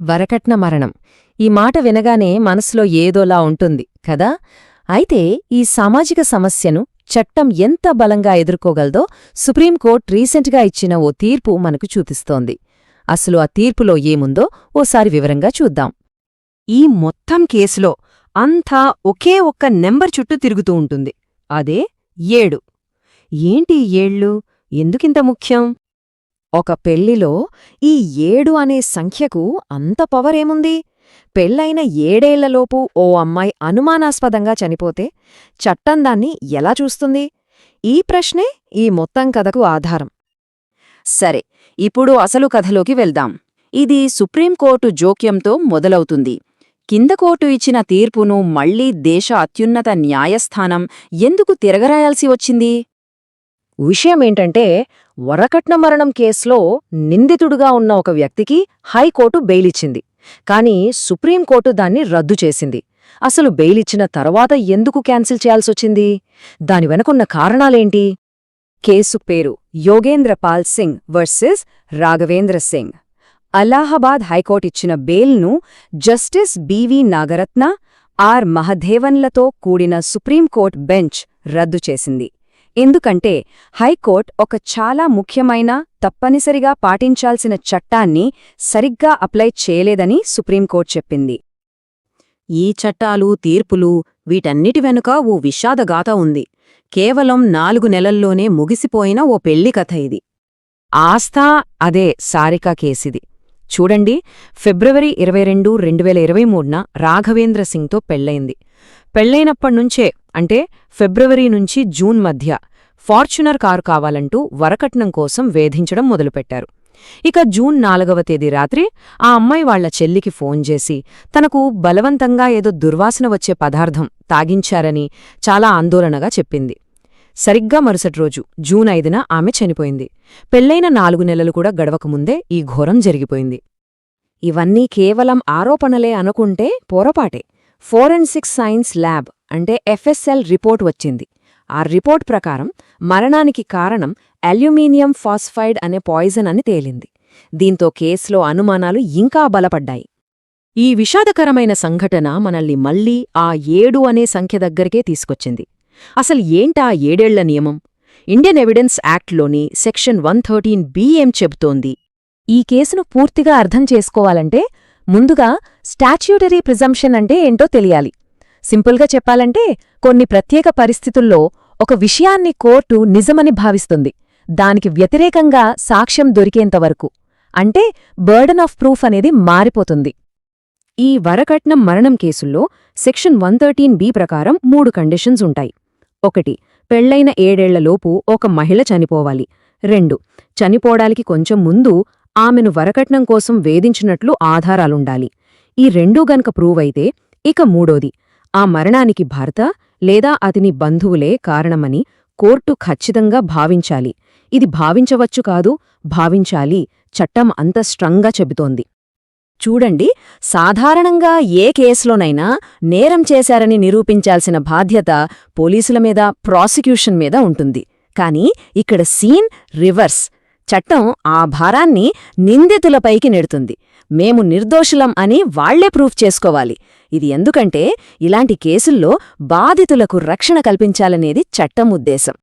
వరకట్న మరణం. ఈ మాట వినగానే మనసులో ఏదోలా ఉంటుంది కదా? అయితే ఈ సామాజిక సమస్యను చట్టం ఎంత బలంగా ఎదుర్కోగలదో సుప్రీంకోర్టు రీసెంట్గా ఇచ్చిన ఓ తీర్పు మనకు చూపిస్తోంది. అసలు ఆ తీర్పులో ఏముందో ఓసారి వివరంగా చూద్దాం. ఈ మొత్తం కేసులో అంతా ఒకే ఒక్క నెంబర్ చుట్టూ తిరుగుతూ ఉంటుంది. అదే ఏడు. ఏంటి ఏళ్ళు? ఎందుకింత ముఖ్యం? ఒక పెళ్ళిలో ఈ ఏడు అనే సంఖ్యకు అంత పవరేముంది? పెళ్ళైన ఏడేళ్ళలోపు ఓ అమ్మాయి అనుమానాస్పదంగా చనిపోతే చట్టం దాన్ని ఎలా చూస్తుంది? ఈ ప్రశ్నే ఈ మొత్తం కథకు ఆధారం. సరే ఇప్పుడు అసలు కథలోకి వెళ్దాం. ఇది సుప్రీంకోర్టు జోక్యంతో మొదలవుతుంది. కింద కోర్టు ఇచ్చిన తీర్పును మళ్ళీ దేశ అత్యున్నత న్యాయస్థానం ఎందుకు తిరగరాయాల్సి వచ్చింది? విషయమేంటంటే వరకట్న మరణం కేసులో నిందితుడుగా ఉన్న ఒక వ్యక్తికి హైకోర్టు బెయిలిచ్చింది. కానీ సుప్రీంకోర్టు దాన్ని రద్దు చేసింది. అసలు బెయిలిచ్చిన తర్వాత ఎందుకు క్యాన్సిల్ చేయాల్సొచ్చింది? దాని వెనకున్న కారణాలేంటి? కేసు పేరు Yogendra Pal Singh versus Raghavendra Singh. Allahabad high court ఇచ్చిన బెయిల్ను జస్టిస్ బివి నాగరత్న ఆర్. మహదేవన్లతో కూడిన సుప్రీంకోర్టు బెంచ్ రద్దు చేసింది. ఎందుకంటే హైకోర్ట్ ఒక చాలా ముఖ్యమైన తప్పనిసరిగా పాటించాల్సిన చట్టాన్ని సరిగ్గా అప్లై చేయలేదని సుప్రీంకోర్టు చెప్పింది. ఈ చట్టాలు తీర్పులు వీటన్నిటి వెనుక ఓ విషాదగాథ ఉంది. కేవలం నాలుగు నెలల్లోనే ముగిసిపోయిన ఓ పెళ్ళి కథ ఇది. ఆస్థా అదే సారికా కేసిది. చూడండి ఫిబ్రవరి ఇరవై రెండు రెండు వేల ఇరవై మూడున రాఘవేంద్ర సింగ్తో పెళ్ళైంది పెళ్ళైనప్పటినుంచే అంటే ఫిబ్రవరి నుంచి జూన్ మధ్య ఫార్చునర్ కారు కావాలంటూ వరకట్నం కోసం వేధించడం మొదలుపెట్టారు. ఇక జూన్ నాలుగవ తేదీ రాత్రి ఆ అమ్మాయి వాళ్ళ చెల్లికి ఫోన్ చేసి తనకు బలవంతంగా ఏదో దుర్వాసన వచ్చే పదార్థం తాగించారని చాలా ఆందోళనగా చెప్పింది. సరిగ్గా మరుసటి రోజు జూన్ ఐదున ఆమె చనిపోయింది. పెళ్ళైన నాలుగు నెలలు కూడా గడవకముందే ఈ ఘోరం జరిగిపోయింది. ఇవన్నీ కేవలం ఆరోపణలే అనుకుంటే పొరపాటే. ఫోరెన్సిక్ సైన్స్ ల్యాబ్ అంటే ఎఫ్ఎస్ఎల్ రిపోర్ట్ వచ్చింది. ఆ రిపోర్ట్ ప్రకారం మరణానికి కారణం అల్యూమినియం ఫాస్ఫైడ్ అనే పాయిజన్ అని తేలింది. దీంతో కేసులో అనుమానాలు ఇంకా బలపడ్డాయి. ఈ విషాదకరమైన సంఘటన మనల్ని మళ్ళీ ఆ ఏడు అనే సంఖ్య దగ్గరికే తీసుకొచ్చింది. అసలు ఏంటా ఏడేళ్ళ నియమం? ఇండియన్ ఎవిడెన్స్ యాక్ట్లోని సెక్షన్ వన్ థర్టీన్ బి ఏం చెబుతోంది? ఈ కేసును పూర్తిగా అర్థం చేసుకోవాలంటే ముందుగా స్టాచ్యూటరీ ప్రిజంప్షన్ అంటే ఏంటో తెలియాలి. సింపుల్గా చెప్పాలంటే కొన్ని ప్రత్యేక పరిస్థితుల్లో ఒక విషయాన్ని కోర్టు నిజమని భావిస్తుంది. దానికి వ్యతిరేకంగా సాక్ష్యం దొరికేంతవరకు అంటే బర్డన్ ఆఫ్ ప్రూఫ్ అనేది మారిపోతుంది. ఈ వరకట్నం మరణం కేసుల్లో సెక్షన్ వన్ థర్టీన్ బి ప్రకారం మూడు కండిషన్స్ ఉంటాయి. ఒకటి పెళ్ళైన ఏడేళ్ళలోపు ఒక మహిళ చనిపోవాలి. రెండు చనిపోవడానికి కొంచెం ముందు ఆమెను వరకట్నం కోసం వేధించినట్లు ఆధారాలుండాలి. ఈ రెండూ గనక ప్రూవ్ అయితే ఇక మూడోది. ఆ మరణానికి భర్త లేదా అతని బంధువులే కారణమని కోర్టు ఖచ్చితంగా భావించాలి. ఇది భావించవచ్చు కాదు భావించాలి. చట్టం అంత స్ట్రంగా చెబుతోంది. చూడండి సాధారణంగా ఏ కేసులోనైనా నేరం చేశారని నిరూపించాల్సిన బాధ్యత పోలీసుల మీద ప్రాసిక్యూషన్ మీద ఉంటుంది. కాని ఇక్కడ సీన్ రివర్స్. చట్టం ఆ భారాన్ని నిందితులపైకి నెడుతుంది. మేము నిర్దోషులం అని వాళ్ళే ప్రూఫ్ చేసుకోవాలి. ఇది ఎందుకంటే ఇలాంటి కేసుల్లో బాధితులకు రక్షణ కల్పించాలనేది చట్టం ఉద్దేశం.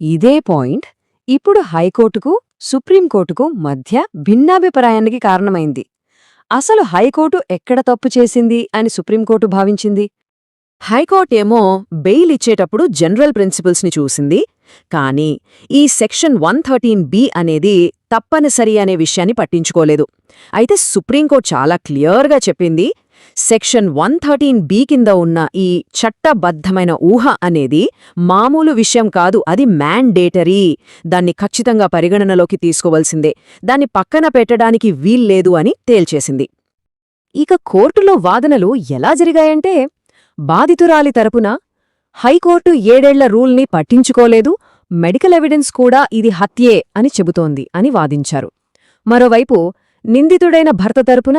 ఇదే పాయింట్ ఇప్పుడు హైకోర్టుకు సుప్రీంకోర్టుకు మధ్య భిన్నాభిప్రాయానికి కారణమైంది. అసలు హైకోర్టు ఎక్కడ తప్పు చేసింది అని సుప్రీంకోర్టు భావించింది? హైకోర్టు ఏమో బెయిల్ ఇచ్చేటప్పుడు జనరల్ ప్రిన్సిపల్స్ని చూసింది. కానీ ఈ సెక్షన్ వన్ థర్టీన్ బి అనేది తప్పనిసరి అనే విషయాన్ని పట్టించుకోలేదు. అయితే సుప్రీంకోర్టు చాలా క్లియర్గా చెప్పింది సెక్షన్ వన్ థర్టీన్ బి కింద ఉన్న ఈ చట్టబద్ధమైన ఊహ అనేది మామూలు విషయం కాదు అది మ్యాండేటరీ దాన్ని ఖచ్చితంగా పరిగణనలోకి తీసుకోవలసిందే. దాన్ని పక్కన పెట్టడానికి వీల్లేదు అని తేల్చేసింది. ఇక కోర్టులో వాదనలు ఎలా జరిగాయంటే బాధితురాలి తరపున హైకోర్టు ఏడేళ్ళ రూల్ని పట్టించుకోలేదు. మెడికల్ ఎవిడెన్స్ కూడా ఇది హత్యే అని చెబుతోంది అని వాదించారు. మరోవైపు నిందితుడైన భర్త తరపున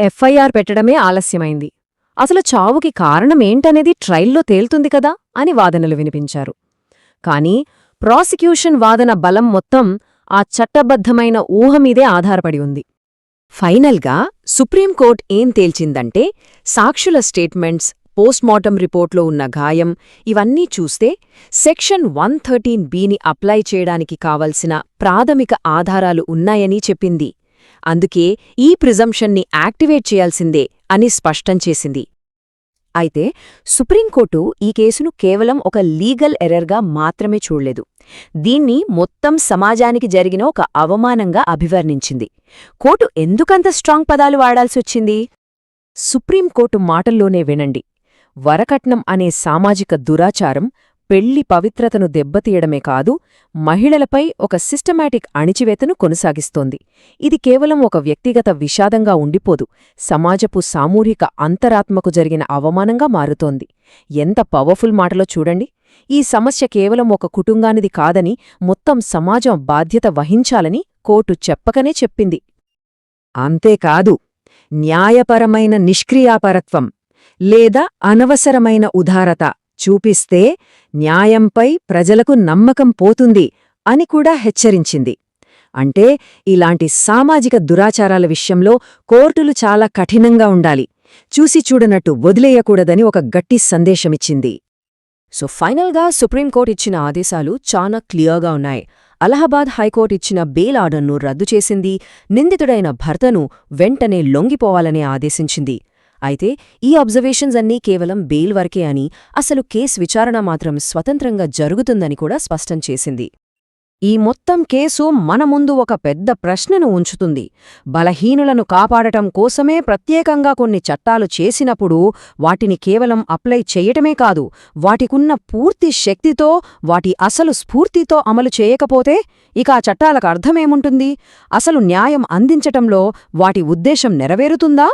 ఎఫ్ఐఆర్ పెట్టడమే ఆలస్యమైంది. అసలు చావుకి కారణమేంటనేది ట్రైల్లో తేల్తుంది కదా అని వాదనలు వినిపించారు. కాని ప్రాసిక్యూషన్ వాదన బలం మొత్తం ఆ చట్టబద్ధమైన ఊహమీదే ఆధారపడి ఉంది. ఫైనల్గా సుప్రీంకోర్టు ఏం తేల్చిందంటే సాక్షుల స్టేట్మెంట్స్ పోస్ట్మార్టం రిపోర్ట్లో ఉన్న గాయం ఇవన్నీ చూస్తే సెక్షన్ వన్ థర్టీన్ బిని అప్లై చేయడానికి కావలసిన ప్రాథమిక ఆధారాలు ఉన్నాయని చెప్పింది. అందుకే ఈ ప్రిజంప్షన్ని యాక్టివేట్ చేయాల్సిందే అని స్పష్టం చేసింది. అయితే సుప్రీంకోర్టు ఈ కేసును కేవలం ఒక లీగల్ ఎర్రర్గా మాత్రమే చూడలేదు. దీన్ని మొత్తం సమాజానికి జరిగిన ఒక అవమానంగా అభివర్ణించింది. కోర్టు ఎందుకంత స్ట్రాంగ్ పదాలు వాడాల్సొచ్చింది? సుప్రీంకోర్టు మాటల్లోనే వినండి. వరకట్నం అనే సామాజిక దురాచారం పెళ్ళి పవిత్రతను దెబ్బతీయడమే కాదు మహిళలపై ఒక సిస్టమాటిక్ అణిచివేతను కొనసాగిస్తోంది. ఇది కేవలం ఒక వ్యక్తిగత విషాదంగా ఉండిపోదు సమాజపు సామూహిక అంతరాత్మకు జరిగిన అవమానంగా మారుతోంది. ఎంత పవర్ఫుల్ మాటలో చూడండి. ఈ సమస్య కేవలం ఒక కుటుంబానిది కాదని మొత్తం సమాజం బాధ్యత వహించాలని కోర్టు చెప్పకనే చెప్పింది. అంతేకాదు న్యాయపరమైన నిష్క్రియాపరత్వం లేదా అనవసరమైన ఉదారత చూపిస్తే న్యాయంపై ప్రజలకు నమ్మకం పోతుంది అని కూడా హెచ్చరించింది. అంటే ఇలాంటి సామాజిక దురాచారాల విషయంలో కోర్టులు చాలా కఠినంగా ఉండాలి. చూసి చూడనట్టు వదిలేయకూడదని ఒక గట్టి సందేశమిచ్చింది. సో ఫైనల్గా సుప్రీంకోర్టు ఇచ్చిన ఆదేశాలు చాలా క్లియర్గా ఉన్నాయి. అలహాబాద్ హైకోర్టు ఇచ్చిన బెయిల్ ఆర్డర్ను రద్దు చేసింది నిందితుడైన భర్తను వెంటనే లొంగిపోవాలని ఆదేశించింది. అయితే ఈ అబ్జర్వేషన్స్ అన్నీ కేవలం బెయిల్ వరకే అని అసలు కేసు విచారణ మాత్రం స్వతంత్రంగా జరుగుతుందని కూడా స్పష్టం చేసింది. ఈ మొత్తం కేసు మన ముందు ఒక పెద్ద ప్రశ్నను ఉంచుతుంది. బలహీనులను కాపాడటం కోసమే ప్రత్యేకంగా కొన్ని చట్టాలు చేసినప్పుడు వాటిని కేవలం అప్లై చేయటమే కాదు వాటికున్న పూర్తి శక్తితో వాటి అసలు స్ఫూర్తితో అమలు చేయకపోతే ఇక ఆ చట్టాలకు అర్థమేముంటుంది? అసలు న్యాయం అందించటంలో వాటి ఉద్దేశం నెరవేరుతుందా?